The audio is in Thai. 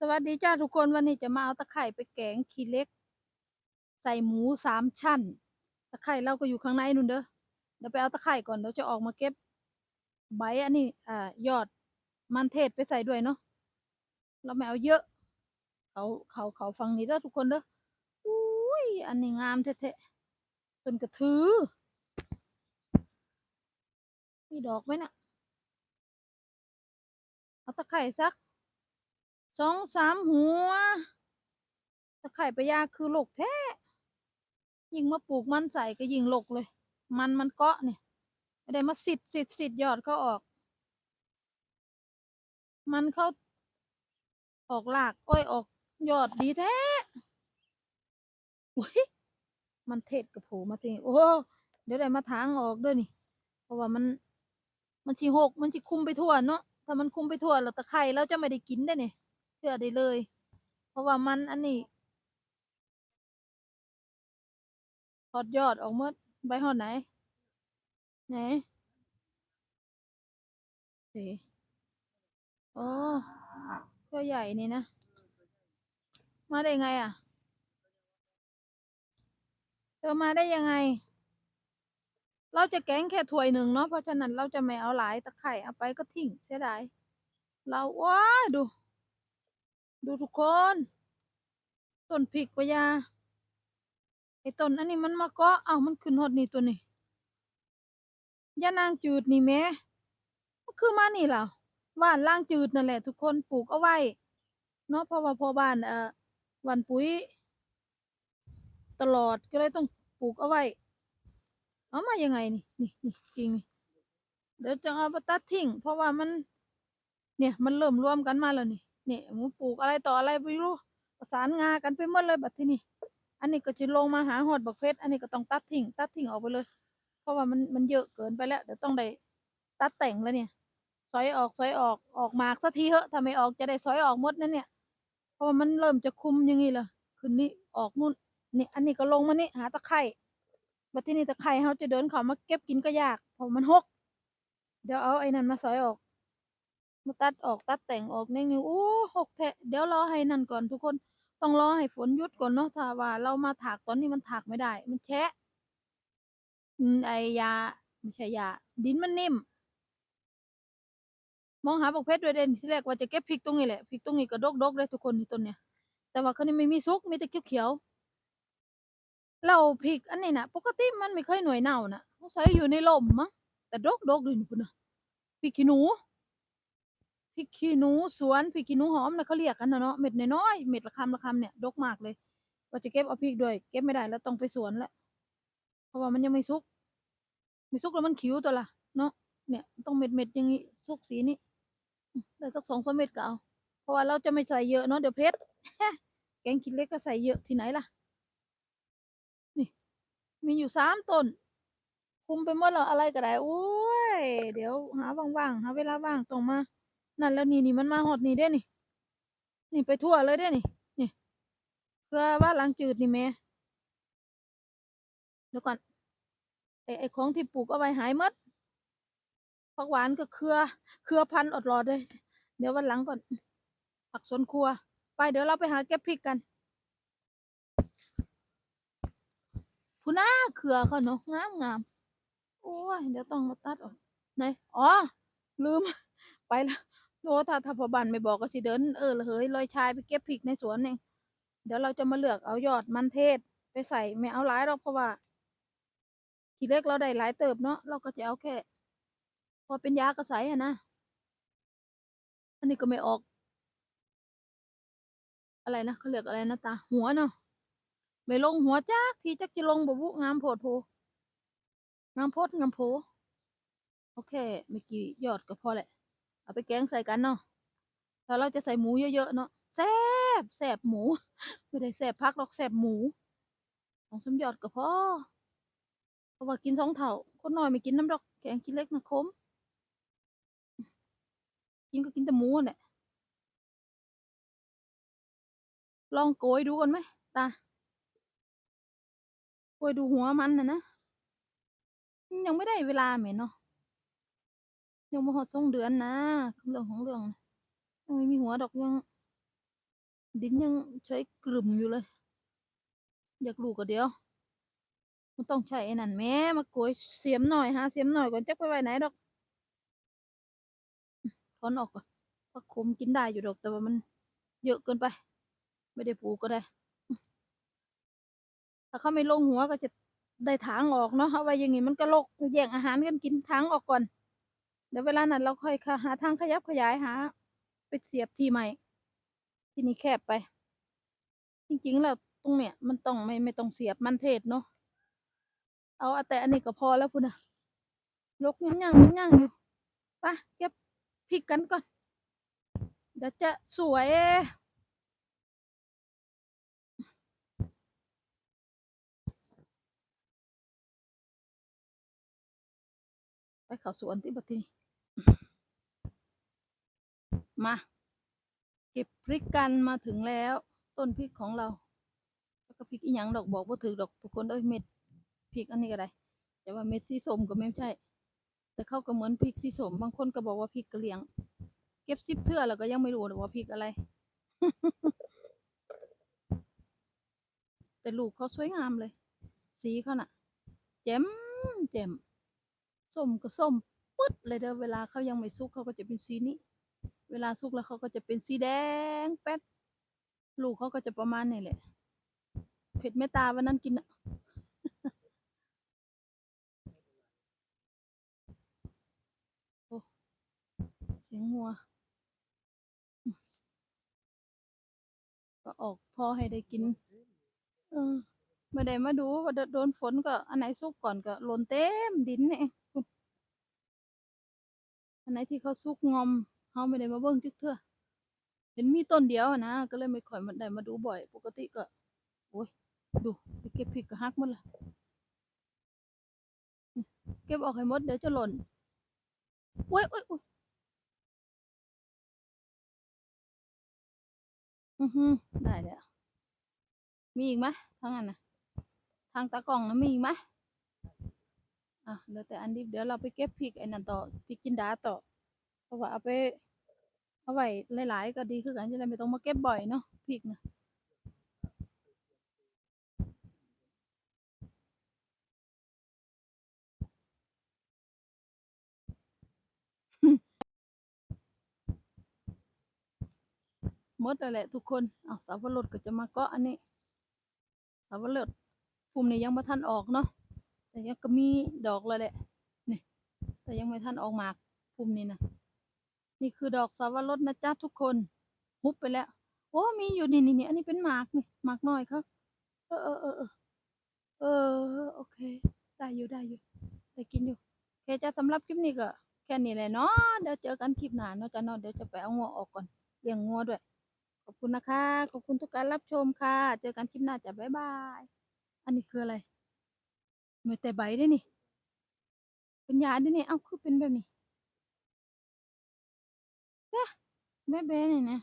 สวัสดีจ้าทุกคนวันนี้จะมาเอาตะไคร่ไปแกงขี้เล็ก ใส่หมูสามชั้น ตะไคร่เราก็อยู่ข้างในนู่นเด้อเดี๋ยวไปเอาตะไคร่ก่อนเดี๋ยวจะออกมาเก็บ ใบอันนี้อ่ายอดมันเทศไปใส่ด้วยเนาะเราไม่เอาเยอะ เขาเขาเขาฟังนี้เด้อทุกคนเด้ออุ้ยอันนี้งามแท้ๆต้นกระถือ มีดอกไหมน่ะเอาตะไคร่สัก สองสามหัวตะไคร่ปะยาคือหลกแท้ ยิ่งมาปลูกมันใส่ก็ยิ่งหลกเลย มันมันเกาะเนี่ยไม่ได้มาสิดสิดสิดยอดเขาออก มันเขาออกหลากโอ้ยออกยอดดีแท้อุ้ยมันเทศกระโผมาทีโอ้เดี๋ยวได้มาทางออกด้วยนี่ เพราะว่ามัน มันชิหกมันชิคุมไปทั่วเนาะถ้ามันคุมไปทั่วแล้วตะไคร่เราจะไม่ได้กินได้เนี่ย ชื่อได้เลย เพราะว่ามันอันนี้ถอดยอดออกหมดใบหอดไหน ไหนสิโอ้ก็ใหญ่นี่นะ มาได้ไงอะ เธอมาได้ยังไง เราจะแกงแค่ถ้วยหนึ่งเนาะ เพราะฉะนั้นเราจะไม่เอาหลายตะไคร่เอาไปก็ทิ้งเสียดาย เราว้าดู ดูทุกคนต้นพริกปะยาไอ้ต้นอันนี้มันมาเกาะเอ้ามันขึ้นหดนี่ตัวนี้ยานางจืดนี่แม่คือมานี่ล่ะว่านล่างจืดนั่นแหละ ทุกคนปลูกเอาไว้เนาะเพราะว่าพอบ้านเอ่อวันปุ๋ย ตลอดก็เลยต้องปลูกเอาไว้เอามายังไงนี่นี่นี่จริงนี่เดี๋ยวจะเอาไปตัดทิ้งเพราะว่ามัน เนี่ยมันเริ่มรวมกันมาแล้วนี่ เนี่ยหมูปลูกอะไรต่ออะไรไม่รู้ประสานงากันไปหมดเลยแบบที่นี่อันนี้ก็จะลงมาหาหอดบักเพชรอันนี้ก็ต้องตัดทิ้งตัดทิ้งออกไปเลย เพราะว่ามันมันเยอะเกินไปแล้วเดี๋ยวต้องได้ตัดแต่งแล้วเนี่ยซอยออกซอยออกออกมากสักทีเหอะถ้าไม่ออกจะได้ซอยออกหมดนั่นเนี่ย เพราะว่ามันเริ่มจะคุมอย่างงี้ละขึ้นนี่ออกนู่นนี่อันนี้ก็ลงมานี่หาตะไคร่บัดที่นี่ตะไคร่เขาจะเดินเขามาเก็บกินก็ยากเพราะมันหก เดี๋ยวเอาไอ้นั่นมาซอยออก มาตัดออกตัดแต่งออกนี่นี่โอ้หกแทะเดี๋ยวรอให้นั่นก่อนทุกคนต้องรอให้ฝนหยุดก่อนเนาะถ้าว่า เรามาถากตอนนี้มันถากไม่ได้ มันแฉะอืมไอยาไม่ใช่ยาดินมันนิ่ม มองหาบักเพชรด้วยเด่นที่แรกว่าจะเก็บพริกตรงนี้แหละพริกตรงนี้ก็ดกๆเลยทุกคนนี่ต้นเนี่ยแต่ว่าครานี้ไม่มีสุกมีแต่เขียวๆเราพริกอันนี้น่ะปกติมันไม่เคยหน่วยเน่าน่ะสงสัยอยู่ในลมมั้งแต่ดกๆเลยนี่พุ่นนะพริกขี้หนู พริกขี้หนูสวนพริกขี้หนูหอมนะเขาเรียกกันนะเนาะเม็ดน้อยๆเม็ดละคำละคำเนี่ยดกมากเลยว่าจะเก็บเอาพริกด้วย เก็บไม่ได้แล้วต้องไปสวนแล้วเพราะว่ามันยังไม่สุกไม่สุกแล้วมันขิวตัวละเนาะเนี่ยต้องเม็ดเม็ดอย่างงี้สุกสีนี้ได้สักสองสามเม็ดก็เอาเพราะว่าเราจะไม่ใส่เยอะเนาะเดี๋ยวเพชรแกงกินเล็กก็ใส่เยอะที่ไหนล่ะ นี่ มีอยู่สามต้นคุมไปหมดแล้วอะไรก็ได้โอ้ยเดี๋ยวหาว่างๆหาเวลาว่างต้องมา นั่นแล้วนี่นี่มันมาหอดนี่เด้นี่ นี่ไปทั่วเลยเด้นี่ นี่เพื่อว่าหล้างจืดนี่แม่เดี๋ยวก่อนไอไอของที่ปลูกเอาไว้หายมดผักหวานก็เครือ เครือพันอดรอดเลย เดี๋ยววันหลังก่อน ผักสวนครัว ไปเดี๋ยวเราไปหาเก็บพริกกันผู้น่าเครือเขาเนาะงามงามโอ้ยเดี๋ยวต้องมาตัดออกไหนอ๋อ ลืม ไปแล้ว โอ้ถ้าถ้าพอบันไม่บอกก็สิเดินเออเฮ้ยลอยชายไปเก็บพริกในสวนเองเดี๋ยวเราจะมาเลือกเอายอดมันเทศไปใส่ไม่เอาหลายหรอกเพราะว่าทีเล็กเราได้หลายเติบเนาะเราก็จะเอาแค่ พอเป็นยากระใสอะนะอันนี้ก็ไม่ออก อะไรนะเขาเรียกอะไรนะตา หัวเนาะไม่ลงหัวจักทีจักจะลงบบุงามโพดโพงามโพดงามโพโอเคไม่กี่ยอดก็พอแหละ เอาไปแกงใส่กันเนาะถ้าเราจะใส่หมูเยอะๆเนาะแซ่บแซ่บหมูไม่ได้แซ่บพักหรอกแซ่บหมูสองสมยอดก็พอเพราะว่ากินสองเท่าคนน้อยไม่กินน้ำดอกแกงกินเล็กนะคมกินก็กินแต่หมูเนั่นแหละลองโกยดูกันไหมตาโกยดูหัวมันนะนะยังไม่ได้เวลาเหม็นเนาะ ยังมาหอดสองเดือนนะเรื่องของเรื่องยังไม่มีหัวดอกยัง ดินยังใช้กลุ่มอยู่เลย อยากรู้ก็เดียว มันต้องใช้ไอ้นั่นแม่มาโกยเสียมหน่อยหาเสียมหน่อยก่อนจักไปไว้ไหนดอกถอนออกก่อนผักขมกินได้อยู่ดอกแต่ว่ามันเยอะเกินไป ไม่ได้ปลูกก็ได้ ถ้าเขาไม่ลงหัวก็จะได้ถางออกเนาะเอาไว้อย่างงี้มันก็โลกแย่งอาหารกันกินถางออกก่อน เดี๋ยวเวลานั้นเราค่อยหาทางขยับขยายหา ไปเสียบที่ใหม่ ที่นี่แคบไป จริงๆ แล้วตรงเนี้ยมันต้องไม่ไม่ต้องเสียบมันเทศเนาะ เอาแต่อันนี้ก็พอแล้วพุ่นนะลกยุ่งย่างยุ่งย่างอยู่ไปเก็บพริกกันก่อน เดี๋ยวจะสวย ไปเขาสวนที่บัดทีมา เก็บพริกกันมาถึงแล้ว ต้นพริกของเราแล้วก็พริกอีหยังดอกบอกว่าถือดอกทุกคนเอ้ยเม็ดพริกอันนี้ก็ได้แต่ว่าเม็ดสีส้มก็ไม่ใช่ แต่เขาก็เหมือนพริกสีส้มบางคนก็บอกว่าพริกกระเหรี่ยง เก็บซิบเทื่อแล้วก็ยังไม่รู้ว่าพริกอะไร แต่ลูกเขาสวยงามเลย สีเขาน่ะแจ่มแจ่ม ส้มก็ส้มปึ๊ดเลยเด้อเวลาเขายังไม่สุกเขาก็จะเป็นสีนี้ เวลาสุกแล้วเขาก็จะเป็นสีแดงแป๊ดลูกเขาก็จะประมาณนี้แหละ เผ็ดเมตตาวันนั้นกินอะโอ้เสียงงัว ก็ออกพอให้ได้กิน เออไม่ได้มาดูว่าโดนฝนก็ อันไหนสุกก่อนก็หล่นเต็มดินเนี่ย อันไหนที่เขาสุกงอมเขาไม่ได้มาเบิ่งจักเทื่อเห็นมีต้นเดียวอะนะก็เลยไม่ค่อยมาได้มาดูบ่อย ปกติก็โอ้ยดูไปเก็บพริกก็หักหมดละเก็บออกให้หมดเดี๋ยวจะหล่นโอ้ยโอ้ยโอ้ยอือหือได้แล้วมีอีกไหมทางนั้นนะทางตากล้องนะมีอีกไหม อะเหลือแต่อันดิบเดี๋ยวเราไปเก็บพริกไอ้นั่นต่อพริกจินดาต่อ เพราะว่าเอาไปเอาไว้หลาย ๆ ก็ดีคือกันจะได้ไม่ต้องมาเก็บบ่อยเนาะพริกนะหมดแล้วแหละทุกคนอ้าวสับปะรดก็จะมาเกาะอันนี้สับปะรดภูมินี้ยังม่ทันออกเนาะ แต่ยังก็มีดอกเลยแหละนี่แต่ยังไม่ทันออกหมากภูมินี้นะนี่คือดอกสับปะรดนะจ๊ะทุกคนฮุบไปแล้ว โอ้มีอยู่นี่นี่นี่อันนี้เป็นหมากนี่หมากน้อยครับเออเออเออเออเออโอเค ได้อยู่ได้อยู่ได้กินอยู่โอเคจ้ะสำหรับคลิปนี้ก็แค่นี้แหละเนาะเดี๋ยวเจอกันคลิปหน้าเนาะจ้ะเนาะเดี๋ยวจะไปเอางัวออกก่อนเลี้ยงงัวด้วย ขอบคุณนะคะ ขอบคุณทุกการรับชมค่ะ เจอกันคลิปหน้าจ้ะบ๊ายบาย อันนี้คืออะไร ไม่แต่ใบด้นี่ เป็นยาด้นี่ เอ้าคือเป็นแบบนี้เอ๊ะแม่เบ้นี่ยนะ